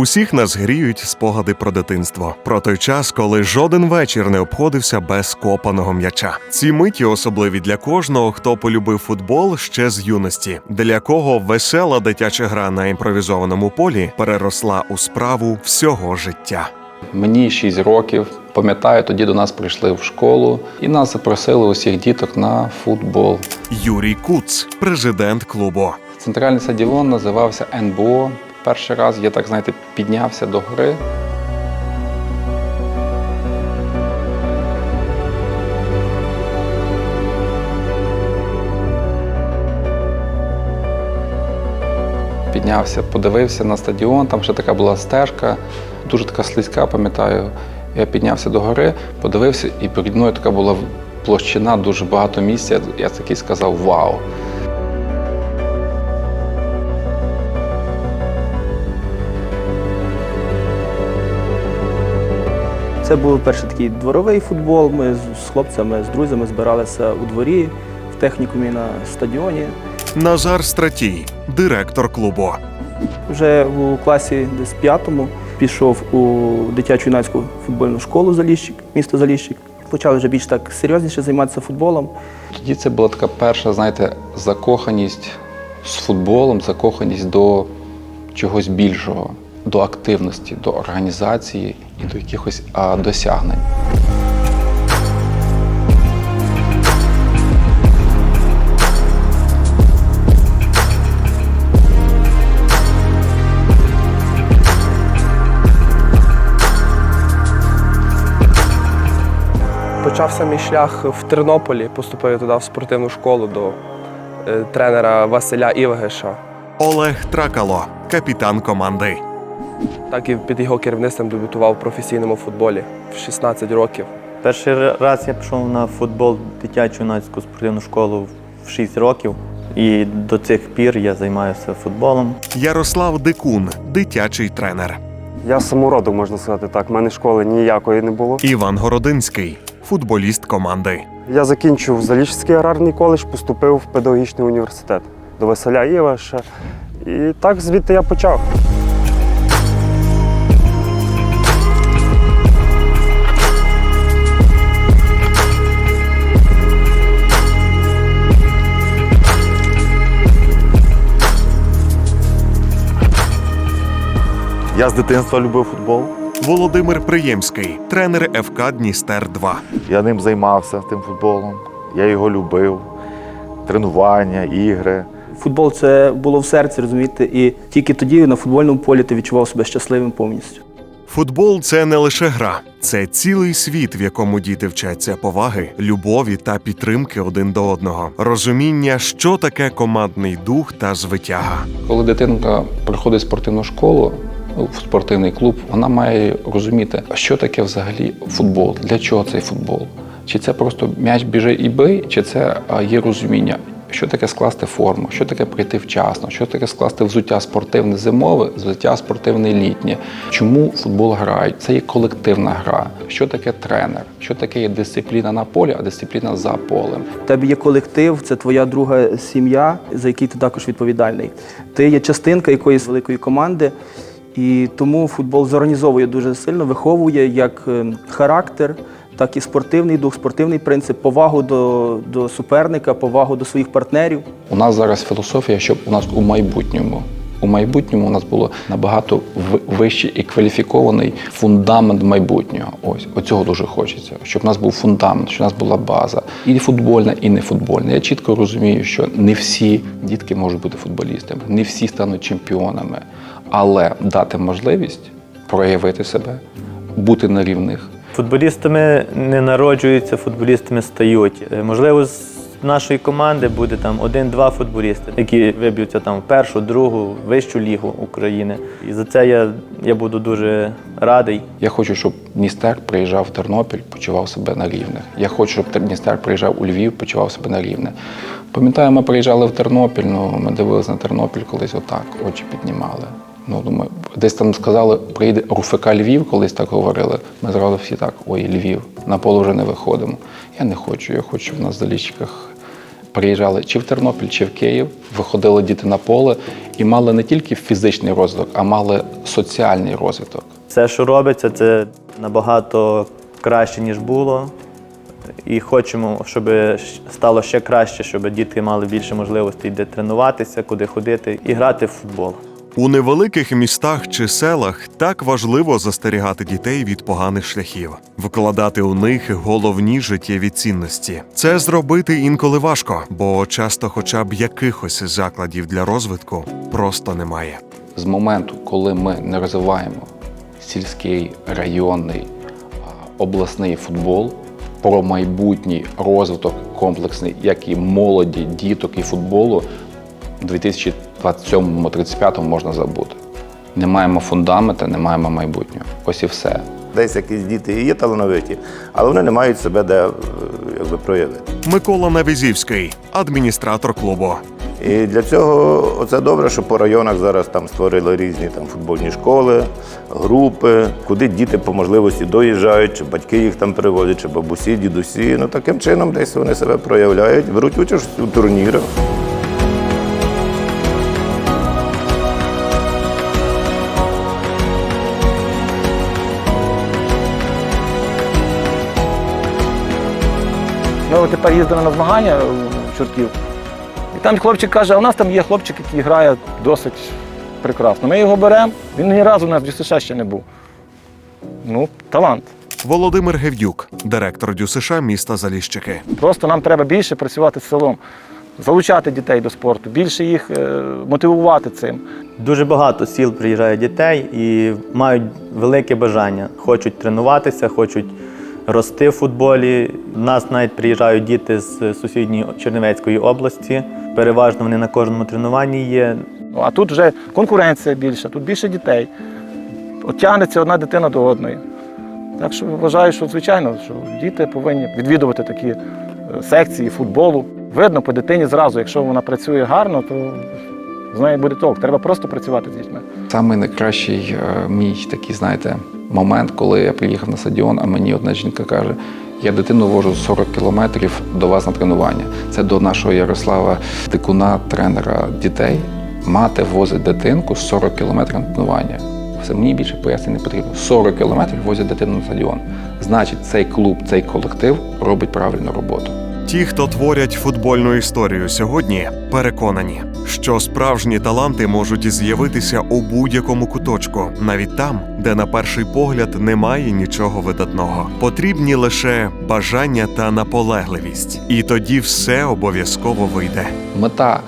Усіх нас гріють спогади про дитинство, про той час, коли жоден вечір не обходився без копаного м'яча. Ці миті особливі для кожного, хто полюбив футбол ще з юності, для кого весела дитяча гра на імпровізованому полі переросла у справу всього життя. Мені 6 років. Пам'ятаю, тоді до нас прийшли в школу і нас запросили усіх діток на футбол. Юрій Куц, президент клубу. Центральний стадіон називався НБО. Перший раз я так знаєте піднявся до гори. Піднявся, подивився на стадіон, там ще така була стежка, дуже така слизька, пам'ятаю. Я піднявся до гори, подивився, і переді мною така була площина, дуже багато місця. Я такий сказав Вау! Це був перший такий дворовий футбол. Ми з- хлопцями, з друзями збиралися у дворі, в технікумі на стадіоні. Назар Стратій, директор клубу. Вже у класі десь п'ятому пішов у дитячу юнацьку футбольну школу Заліщик, місто Заліщик. Почали вже більш так серйозніше займатися футболом. Тоді це була така перша, знаєте, закоханість з футболом, закоханість до чогось більшого, до активності, до організації і до якихось а, досягнень. Почався мій шлях в Тернополі. Поступив туди в спортивну школу до е, тренера Василя Івгеша. Олег Тракало, капітан команди. Так і під його керівництвом дебютував в професійному футболі в 16 років. Перший раз я пішов на футбол в дитячу юнацьку спортивну школу в 6 років. І до цих пір я займаюся футболом. Ярослав Дикун, дитячий тренер. Я самородок, можна сказати так. У мене школи ніякої не було. Іван Городинський, футболіст команди. Я закінчив Заліщицький аграрний коледж, поступив в педагогічний університет до Василя Іваша. І так звідти я почав. Я з дитинства любив футбол. Володимир Приємський, тренер ФК Дністер 2. Я ним займався тим футболом. Я його любив. Тренування, ігри. Футбол це було в серці, розумієте, і тільки тоді на футбольному полі ти відчував себе щасливим повністю. Футбол це не лише гра, це цілий світ, в якому діти вчаться поваги, любові та підтримки один до одного, розуміння, що таке командний дух та звитяга. Коли дитинка приходить в спортивну школу, в спортивний клуб, вона має розуміти, що таке взагалі футбол, для чого цей футбол. Чи це просто м'яч біжи і бий, чи це є розуміння, що таке скласти форму, що таке прийти вчасно, що таке скласти взуття спортивне зимове, взуття спортивне літнє. Чому футбол грають? Це є колективна гра. Що таке тренер? Що таке є дисципліна на полі, а дисципліна за полем? У тебе є колектив, це твоя друга сім'я, за який ти також відповідальний. Ти є частинка якоїсь великої команди, і тому футбол зорганізовує дуже сильно, виховує як е, характер, так і спортивний дух, спортивний принцип, повагу до, до суперника, повагу до своїх партнерів. У нас зараз філософія, щоб у нас у майбутньому. У майбутньому у нас було набагато вищий і кваліфікований фундамент майбутнього. Ось оцього дуже хочеться, щоб у нас був фундамент, щоб у нас була база, і футбольна, і не футбольна. Я чітко розумію, що не всі дітки можуть бути футболістами, не всі стануть чемпіонами, але дати можливість проявити себе, бути на рівних. Футболістами не народжуються, футболістами стають. Е, Можливо, нашої команди буде там один-два футболісти, які виб'ються там в першу, другу, вищу лігу України. І за це я, я буду дуже радий. Я хочу, щоб Дністер приїжджав в Тернопіль, почував себе на рівних. Я хочу, щоб Дністер приїжджав у Львів, почував себе на рівне. Пам'ятаю, ми приїжджали в Тернопіль, ну ми дивилися на Тернопіль колись отак, очі піднімали. Ну, думаю, десь там сказали, приїде РУФК Львів, колись так говорили. Ми зразу всі так, ой, Львів, на поле вже не виходимо. Я не хочу, я хочу, у нас в залічках Приїжджали чи в Тернопіль, чи в Київ, виходили діти на поле і мали не тільки фізичний розвиток, а мали соціальний розвиток. Все, що робиться, це набагато краще, ніж було. І хочемо, щоб стало ще краще, щоб дітки мали більше можливостей де тренуватися, куди ходити і грати в футбол. У невеликих містах чи селах так важливо застерігати дітей від поганих шляхів, вкладати у них головні життєві цінності. Це зробити інколи важко, бо часто, хоча б якихось закладів для розвитку, просто немає. З моменту, коли ми не розвиваємо сільський районний обласний футбол, про майбутній розвиток комплексний, як і молоді, діток і футболу, 2000 27-35-му можна забути. Не маємо фундамента, не маємо майбутнього. Ось і все. Десь якісь діти і є талановиті, але вони не мають себе де е, якби, проявити. Микола Навізівський, адміністратор клубу. І для цього це добре, що по районах зараз там створили різні там футбольні школи, групи, куди діти по можливості доїжджають, чи батьки їх там привозять, чи бабусі, дідусі. Ну таким чином десь вони себе проявляють, беруть участь у турнірах. Ми от тепер їздили на змагання в Чортків. І там хлопчик каже, а у нас там є хлопчик, який грає досить прекрасно. Ми його беремо, він ні разу у нас в ДЮСШ ще не був. Ну, талант. Володимир Гевдюк, директор ДЮСШ міста Заліщики. Просто нам треба більше працювати з селом, залучати дітей до спорту, більше їх е, мотивувати цим. Дуже багато сіл приїжджає дітей і мають велике бажання. Хочуть тренуватися, хочуть рости в футболі. У нас навіть приїжджають діти з сусідньої Чернівецької області. Переважно вони на кожному тренуванні є. Ну, а тут вже конкуренція більша, тут більше дітей. Тягнеться одна дитина до одної. Так що вважаю, що звичайно, що діти повинні відвідувати такі е, секції футболу. Видно по дитині зразу, якщо вона працює гарно, то з нею буде толк. Треба просто працювати з дітьми. Самий найкращий е, мій такий, знаєте, момент, коли я приїхав на стадіон, а мені одна жінка каже: я дитину вожу 40 кілометрів до вас на тренування. Це до нашого Ярослава Дикуна, тренера дітей. Мати возить дитинку 40 кілометрів на тренування. Все мені більше пояснень не потрібно. 40 кілометрів возять дитину на стадіон. Значить, цей клуб, цей колектив робить правильну роботу. Ті, хто творять футбольну історію сьогодні, переконані, що справжні таланти можуть з'явитися у будь-якому куточку, навіть там, де на перший погляд немає нічого видатного. Потрібні лише бажання та наполегливість, і тоді все обов'язково вийде. Мета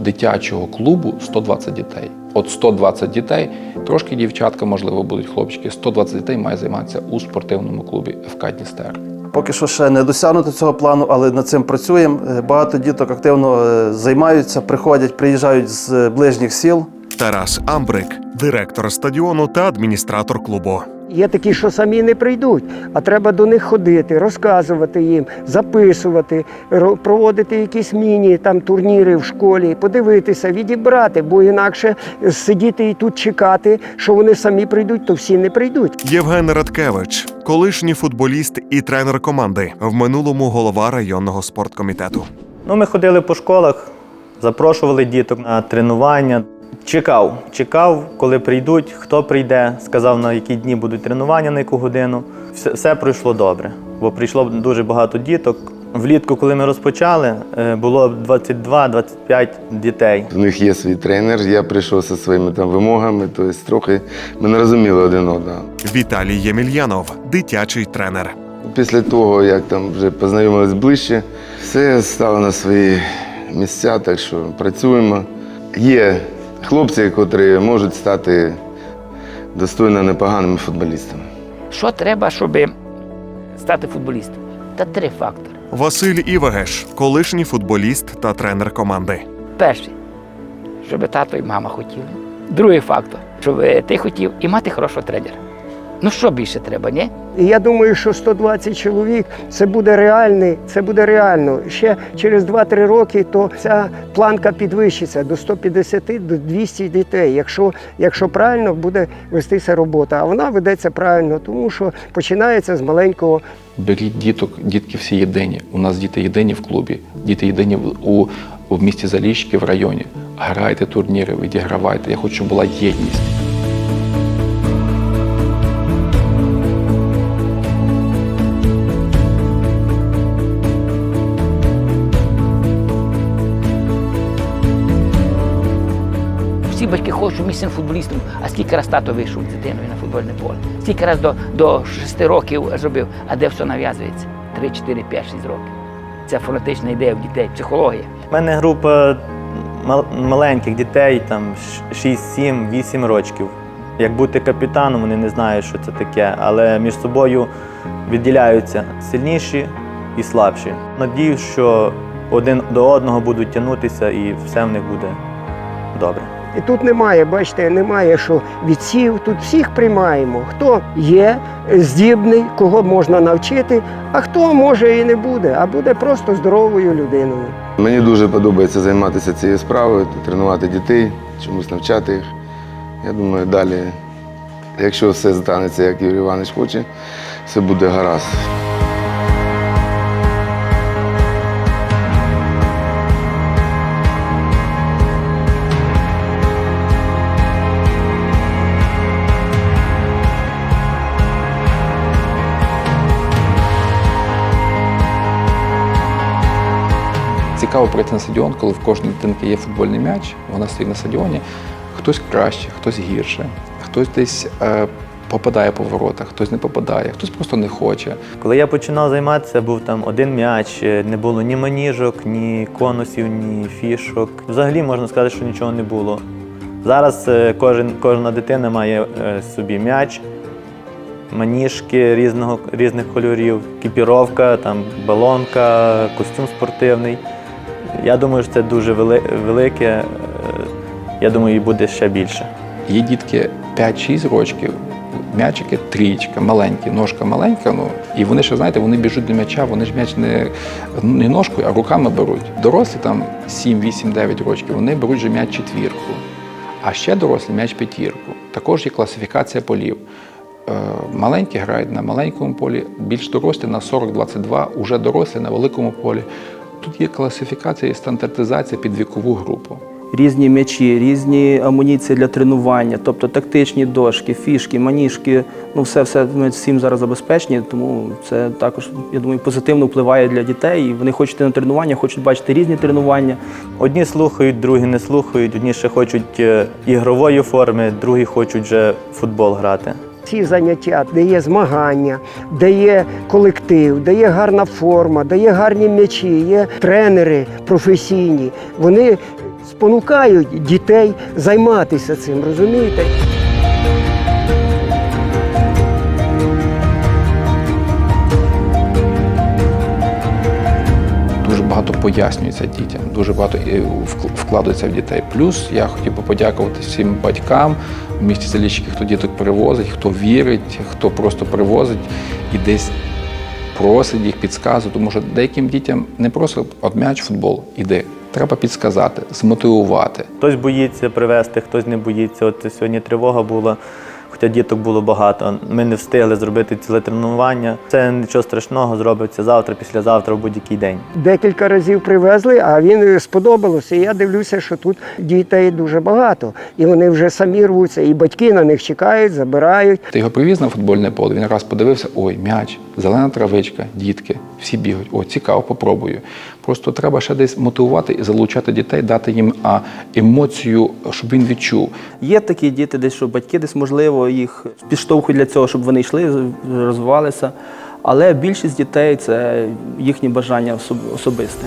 дитячого клубу 120 дітей. От 120 дітей, трошки дівчатка, можливо, будуть хлопчики. 120 дітей має займатися у спортивному клубі ФК Дністер. Поки що ще не досягнуто цього плану, але над цим працюємо. Е, Багато діток активно е, займаються, приходять, приїжджають з ближніх сіл. Тарас Амбрик, директор стадіону та адміністратор клубу. Є такі, що самі не прийдуть, а треба до них ходити, розказувати їм, записувати, проводити якісь міні там турніри в школі, подивитися, відібрати, бо інакше сидіти і тут чекати, що вони самі прийдуть, то всі не прийдуть. Євген Радкевич, колишній футболіст і тренер команди, в минулому голова районного спорткомітету. Ну, ми ходили по школах, запрошували діток на тренування. Чекав, чекав, коли прийдуть, хто прийде, сказав, на які дні будуть тренування, на яку годину. Все, все пройшло добре, бо прийшло дуже багато діток. Влітку, коли ми розпочали, е, було 22-25 дітей. У них є свій тренер. Я прийшов зі своїми там вимогами, тобто трохи ми не розуміли один одного. Віталій Ємельянов, дитячий тренер. Pісля того, як там вже познайомились ближче, все стало на свої місця, так що працюємо. Є хлопці, котрі можуть стати достойно непоганими футболістами. Що треба, щоб стати футболістом? Та три фактори. Василь Івагеш, колишній футболіст та тренер команди. Перший, щоб тато і мама хотіли. Другий фактор, щоб ти хотів і мати хорошого тренера. Ну що більше треба, ні? Я думаю, що 120 чоловік це буде реальний, це буде реально. Ще через 2-3 роки то ця планка підвищиться до 150 до 200 дітей. Якщо, якщо правильно буде вестися робота, а вона ведеться правильно, тому що починається з маленького Беріть діток, дітки всі єдині. У нас діти єдині в клубі, діти єдині в- у, у місті Заліщики в районі. Грайте турніри, відігравайте. Я хочу, щоб була єдність. Щоб мій син футболістом, а скільки раз тато вийшов з дитиною на футбольне поле, скільки раз до, до 6 років зробив, а де все нав'язується? 3, 4, 5, 6 років. Це фанатична ідея в дітей, психологія. У мене група маленьких дітей, там 6, 7, 8 років. Як бути капітаном, вони не знають, що це таке, але між собою відділяються сильніші і слабші. Надіюсь, що один до одного будуть тягнутися і все в них буде добре. І тут немає, бачите, немає, що відсів. Тут всіх приймаємо. Хто є здібний, кого можна навчити, а хто може і не буде, а буде просто здоровою людиною. Мені дуже подобається займатися цією справою, тренувати дітей, чомусь навчати їх. Я думаю, далі, якщо все станеться, як Юрій Іванович хоче, все буде гаразд. Цікаво прийти на стадіон, коли в кожної дитинки є футбольний м'яч, вона стоїть на стадіоні. Хтось краще, хтось гірше, хтось десь е, попадає по воротах, хтось не попадає, хтось просто не хоче. Коли я починав займатися, був там один м'яч, е, не було ні маніжок, ні конусів, ні фішок. Взагалі можна сказати, що нічого не було. Зараз е, кожен, кожна дитина має е, собі м'яч, маніжки різного, різних кольорів, екіпіровка, там, балонка, костюм спортивний. Я думаю, що це дуже велике. е, Я думаю, і буде ще більше. Є дітки 5-6 років, м'ячики трієчка, маленькі, ножка маленька, ну і вони ще, знаєте, вони біжуть до м'яча, вони ж м'яч не, не ножкою, а руками беруть. Дорослі там 7, 8, 9 років, вони беруть вже м'яч четвірку. А ще дорослі м'яч п'ятірку. Також є класифікація полів. Е, Маленькі грають на маленькому полі, більш дорослі на 40-22, уже дорослі на великому полі. Тут є класифікація і стандартизація під вікову групу. Різні м'ячі, різні амуніції для тренування, тобто тактичні дошки, фішки, маніжки. Ну, все, все ми всім зараз забезпечені, тому це також, я думаю, позитивно впливає для дітей. І вони хочуть на тренування, хочуть бачити різні тренування. Одні слухають, другі не слухають, одні ще хочуть е, ігрової форми, другі хочуть вже футбол грати. Ці заняття, де є змагання, де є колектив, де є гарна форма, де є гарні м'ячі, є тренери професійні. Вони спонукають дітей займатися цим, розумієте? Пояснюється дітям, дуже багато е, вк- вкладається в дітей. Плюс я хотів би подякувати всім батькам в місті Заліщики, хто діток привозить, хто вірить, хто просто привозить і десь просить їх підказує, тому що деяким дітям не просто от м'яч, футбол, іди. Треба підсказати, змотивувати. Хтось боїться привезти, хтось не боїться. От сьогодні тривога була, хоча діток було багато. Ми не встигли зробити ціле тренування. Це нічого страшного, зробиться завтра, післязавтра, в будь-який день. Декілька разів привезли, а він сподобалося. І я дивлюся, що тут дітей дуже багато. І вони вже самі рвуться, і батьки на них чекають, забирають. Ти його привіз на футбольне поле, він раз подивився, ой, м'яч, зелена травичка, дітки, всі бігають. О, цікаво, попробую. Просто треба ще десь мотивувати і залучати дітей, дати їм емоцію, щоб він відчув. Є такі діти, десь що батьки десь можливо їх підштовхують для цього, щоб вони йшли, розвивалися. Але більшість дітей це їхнє бажання особ- особисте.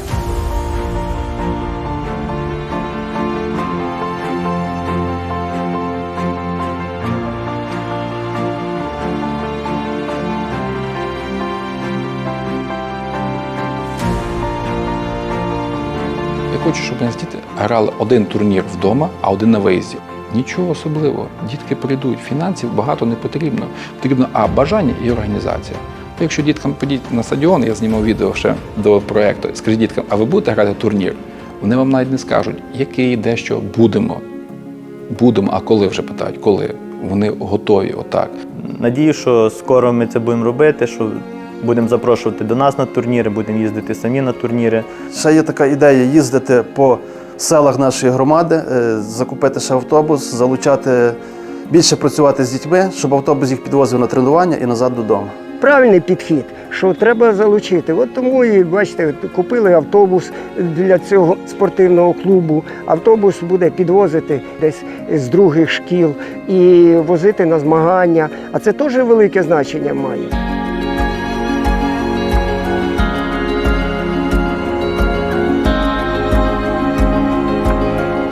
Хочу, щоб у нас діти грали один турнір вдома, а один на виїзді. Нічого особливого. Дітки прийдуть. Фінансів багато не потрібно. Потрібно а бажання і організація. Якщо діткам подіть на стадіон, я знімав відео ще до проєкту, скажіть діткам, а ви будете грати турнір? Вони вам навіть не скажуть, який, де що будемо. Будемо, а коли вже питають, коли? Вони готові, отак. Надію, що скоро ми це будемо робити, що будемо запрошувати до нас на турніри, будемо їздити самі на турніри. Ще є така ідея їздити по селах нашої громади, е, закупити ще автобус, залучати більше працювати з дітьми, щоб автобус їх підвозив на тренування і назад додому. Правильний підхід, що треба залучити. От тому і бачите, купили автобус для цього спортивного клубу. Автобус буде підвозити десь з других шкіл і возити на змагання. А це теж велике значення має.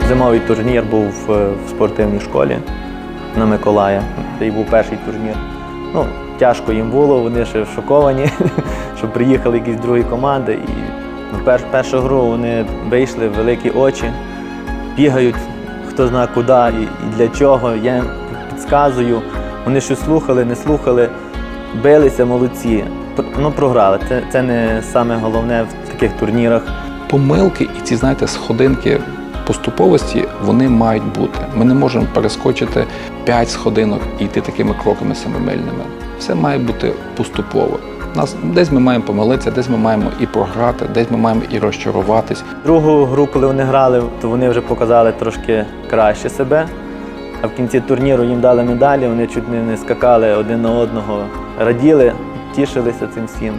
Зимовий турнір був е, в спортивній школі на Миколая. Це був перший турнір. Ну, тяжко їм було, вони ще шоковані, що приїхали якісь другі команди. І ну, пер, першу гру вони вийшли, великі очі, бігають, хто знає куди і, для чого. Я підказую. Вони щось слухали, не слухали, билися, молодці. Ну, програли. Це, це не саме головне в таких турнірах. Помилки і ці, знаєте, сходинки поступовості вони мають бути. Ми не можемо перескочити 5 сходинок і йти такими кроками семимильними. Все має бути поступово. Нас десь ми маємо помилитися, десь ми маємо і програти, десь ми маємо і розчаруватись. Другу гру, коли вони грали, то вони вже показали трошки краще себе. А в кінці турніру їм дали медалі, вони чуть не, скакали один на одного, раділи, тішилися цим всім.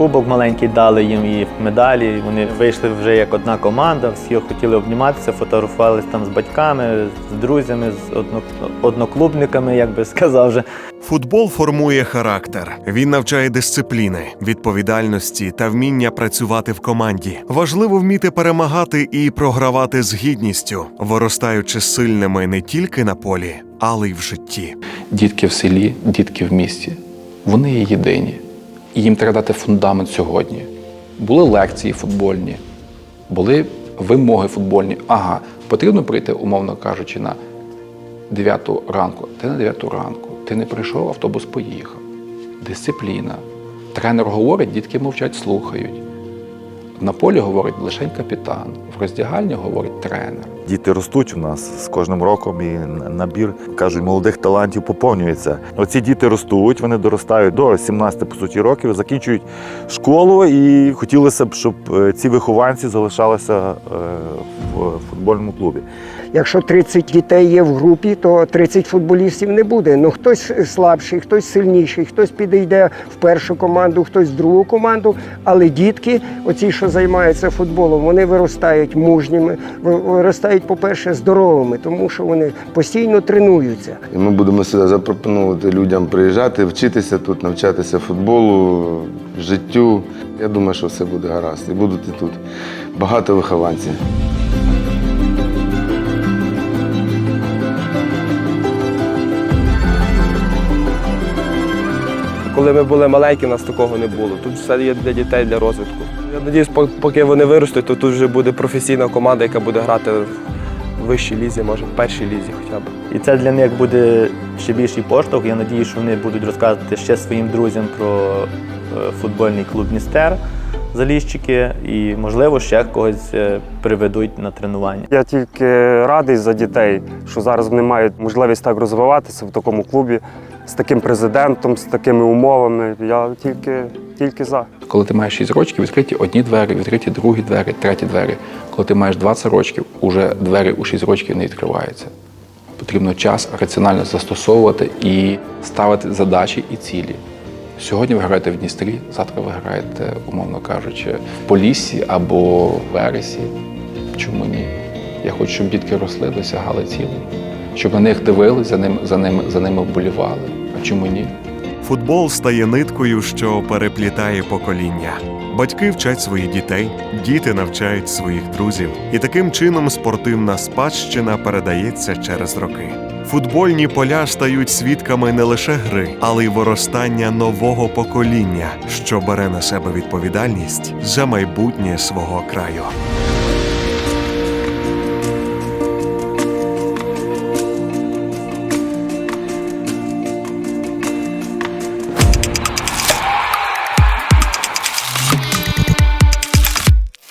Кубок маленький дали їм і медалі. Вони вийшли вже як одна команда, всі хотіли обніматися, фотографувалися там з батьками, з друзями, з одно- одноклубниками, як би сказав вже. Футбол формує характер. Він навчає дисципліни, відповідальності та вміння працювати в команді. Важливо вміти перемагати і програвати з гідністю, виростаючи сильними не тільки на полі, але й в житті. Дітки в селі, дітки в місті. Вони є єдині. І їм треба дати фундамент сьогодні. Були лекції футбольні, були вимоги футбольні. Ага, потрібно прийти, умовно кажучи, на 9 ранку. Ти на 9 ранку. Ти не прийшов, автобус поїхав. Дисципліна. Тренер говорить, дітки мовчать, слухають. На полі говорить лише капітан, в роздягальні говорить тренер. Діти ростуть у нас з кожним роком, і набір кажуть, молодих талантів поповнюється. Оці діти ростуть, вони доростають до 17 по суті років, закінчують школу, і хотілося б, щоб е, ці вихованці залишалися е, в футбольному клубі. Якщо 30 дітей є в групі, то 30 футболістів не буде. Ну хтось слабший, хтось сильніший, хтось підійде в першу команду, хтось в другу команду. Але дітки, оці, що займаються футболом, вони виростають мужніми, ви- виростають, по-перше, здоровими, тому що вони постійно тренуються. І ми будемо сюди запропонувати людям приїжджати, вчитися тут, навчатися футболу, життю. Я думаю, що все буде гаразд. І будуть і тут багато вихованців. Коли ми були маленькі, у нас такого не було. Тут все є для дітей, для розвитку. Я сподіваюся, поки вони виростуть, то тут вже буде професійна команда, яка буде грати в вищій лізі, може, в першій лізі хоча б. І це для них буде ще більший поштовх. Я надію, що вони будуть розказувати ще своїм друзям про е, футбольний клуб Містер Заліщики і, можливо, ще когось е, приведуть на тренування. Я тільки радий за дітей, що зараз вони мають можливість так розвиватися в такому клубі з таким президентом, з такими умовами. Я тільки, тільки за. Коли ти маєш 6 років, відкриті одні двері, відкриті другі двері, треті двері. Коли ти маєш 20 років, уже двері у 6 років не відкриваються. Потрібно час раціонально застосовувати і ставити задачі і цілі. Сьогодні ви граєте в Дністрі, завтра ви граєте, умовно кажучи, в Поліссі або Вересі. Чому ні? Я хочу, щоб дітки росли, досягали цілей, щоб на них дивились, за ними, за ними, за ними вболівали. А чому ні? Футбол стає ниткою, що переплітає покоління. Батьки вчать своїх дітей, діти навчають своїх друзів, і таким чином спортивна спадщина передається через роки. Футбольні поля стають свідками не лише гри, але й виростання нового покоління, що бере на себе відповідальність за майбутнє свого краю.